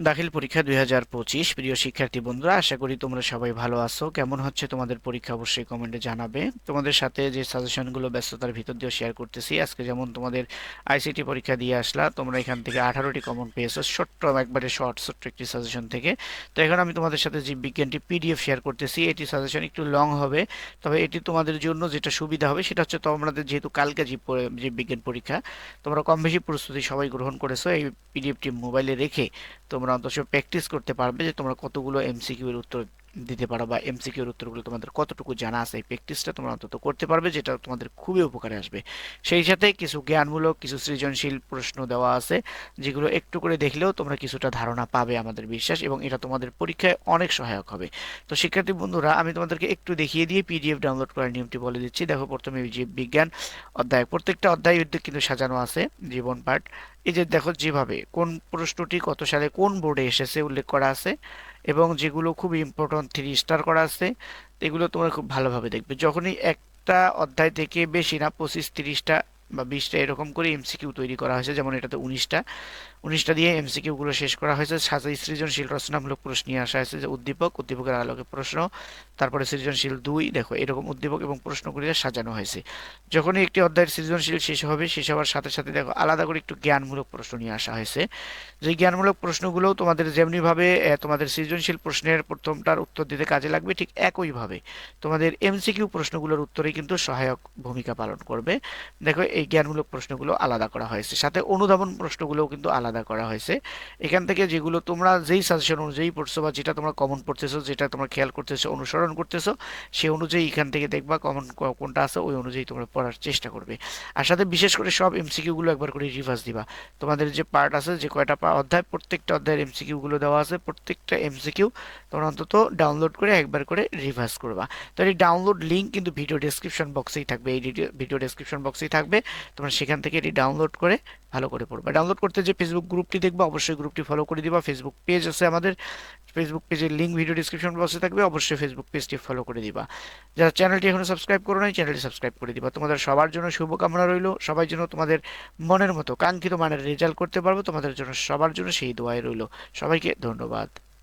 দাখিল পরীক্ষা দুই হাজার পঁচিশ। প্রিয় শিক্ষার্থী বন্ধুরা, আশা করি তোমরা সবাই ভালো আছো। কেমন হচ্ছে তোমাদের পরীক্ষা অবশ্যই কমেন্টে জানাবে। তোমাদের সাথে যে সাজেশনগুলো ব্যস্ততার ভিতর দিয়ে শেয়ার করতেছি, আজকে যেমন তোমাদের আইসিটি পরীক্ষা দিয়ে আসলা, তোমরা এখান থেকে আঠারোটি কমন পেয়েছ, ছোট্ট একবারে শর্ট ছোট্ট একটি সাজেশন থেকে। তো এখন আমি তোমাদের সাথে যে বিজ্ঞানটি পিডিএফ শেয়ার করতেছি, এটি সাজেশন একটু লং হবে, তবে এটি তোমাদের জন্য যেটা সুবিধা হবে, সেটা হচ্ছে তোমাদের যেহেতু কালকে যে প- যে বিজ্ঞান পরীক্ষা, তোমরা কম বেশি প্রস্তুতি সবাই গ্রহণ করেছ, এই পিডিএফটি মোবাইলে রেখে। তোমরা অন্তত প্র্যাকটিস করতে পারবে যে তোমরা কতগুলো এমসিকিউ এর উত্তর দিতে পারো বা এমসিকিউ এর উত্তরগুলো তোমাদের কতটুকু জানা আছে, এই প্র্যাকটিসটা তোমরা অন্তত করতে পারবে, যেটা তোমাদের খুবই উপকারে আসবে। সেই সাথে কিছু জ্ঞানমূলক, কিছু সৃজনশীল প্রশ্ন দেওয়া আছে, যেগুলো একটু করে দেখলেও তোমরা কিছুটা ধারণা পাবে আমাদের বিশ্বাস এবং এটা তোমাদের পরীক্ষায় অনেক সহায়ক হবে। তো শিক্ষার্থী বন্ধুরা, আমি তোমাদেরকে একটু দেখিয়ে দিয়ে পিডিএফ ডাউনলোড করার নিয়মটি বলে দিচ্ছি। দেখো, প্রথমে জীব বিজ্ঞান অধ্যায়, প্রত্যেকটা অধ্যায় কিন্তু সাজানো আছে, জীবন পাঠ। এই যে দেখো, যেভাবে কোন প্রশ্নটি কত সালে কোন বোর্ডে এসেছে উল্লেখ করা আছে এবং যেগুলো খুব ইম্পর্টেন্ট থ্রি স্টার করা আছে, এগুলো তোমরা খুব ভালোভাবে দেখবে। যখনই একটা অধ্যায় থেকে বেশি না, পঁচিশ, তিরিশটা বা বিশটা এরকম করে এমসিকিউ তৈরি করা হয়েছে, যেমন এটাতে উনিশটা। উনিশটা দিয়ে এমসিকিউগুলো শেষ করা হয়েছে। সাজাই সৃজনশীল রচনামূলক প্রশ্ন নিয়ে আসা হয়েছে যে উদ্দীপক, উদ্দীপকের আলোকে প্রশ্ন, তারপরে সৃজনশীল দুই, দেখো, এরকম উদ্দীপক এবং প্রশ্নগুলি সাজানো হয়েছে। যখনই একটি অধ্যায়ের সৃজনশীল শেষ হবে, শেষ হওয়ার সাথে সাথে, দেখো, আলাদা করে একটু জ্ঞানমূলক প্রশ্ন নিয়ে আসা হয়েছে। যে জ্ঞানমূলক প্রশ্নগুলো তোমাদের যেমনিভাবে তোমাদের সৃজনশীল প্রশ্নের প্রথমটার উত্তর দিতে কাজে লাগবে, ঠিক একইভাবে তোমাদের এমসিকিউ প্রশ্নগুলোর উত্তরে কিন্তু সহায়ক ভূমিকা পালন করবে। দেখো, এই জ্ঞানমূলক প্রশ্নগুলো আলাদা করা হয়েছে। সাথে অনুধাবন প্রশ্নগুলোও কিন্তু আলাদা করা হয়েছে। এখান থেকে যেগুলো তোমরা যেই সাজেশন অনুযায়ী পড়ছো বা যেটা তোমরা কমন পড়তেছো, যেটা তোমরা খেয়াল করতেছো, অনুসরণ করতেছো সেই অনুযায়ী এখান থেকে দেখবা কমন কোনটা আছে, ওই অনুযায়ী তোমরা পড়ার চেষ্টা করবে। আর সাথে বিশেষ করে সব এমসিকিউগুলো একবার করে রিভার্স দিবা। তোমাদের যে পার্ট আছে, যে কয়টা পা- অধ্যায়, প্রত্যেকটা অধ্যায়ের এমসিকিউগুলো দেওয়া আছে, প্রত্যেকটা এমসিকিউ তোমরা অন্তত ডাউনলোড করে একবার করে রিভার্স করবা। তো এই ডাউনলোড লিঙ্ক কিন্তু ভিডিও ডেসক্রিপশন বক্সেই থাকবে, এই ভিডিও ডেসক্রিপশন বক্সেই থাকবে। তোমরা সেখান থেকে এটি ডাউনলোড করে ভালো করে পড়বা ডাউনলোড করতে যে ফেসবুক গ্রুপটি দেখবা, অবশ্যই গ্রুপটি ফলো করে দিবা। ফেসবুক পেজ আছে আমাদের। ফেসবুক পেজের লিঙ্ক ভিডিও ডিসক্রিপশন বক্সে থাকবে। অবশ্যই ফেসবুক পেজটি ফলো করে দিবা। যারা চ্যানেলটি এখনও সাবস্ক্রাইব করো নাই চ্যানেলটি সাবস্ক্রাইব করে দিবা। তোমাদের সবার জন্য শুভকামনা রইল। সবাই যেন তোমাদের মনের মতো, কাঙ্ক্ষিত মানের রেজাল্ট করতে পারব, তোমাদের জন্য সবার জন্য সেই দোয়াই রইল। সবাইকে ধন্যবাদ।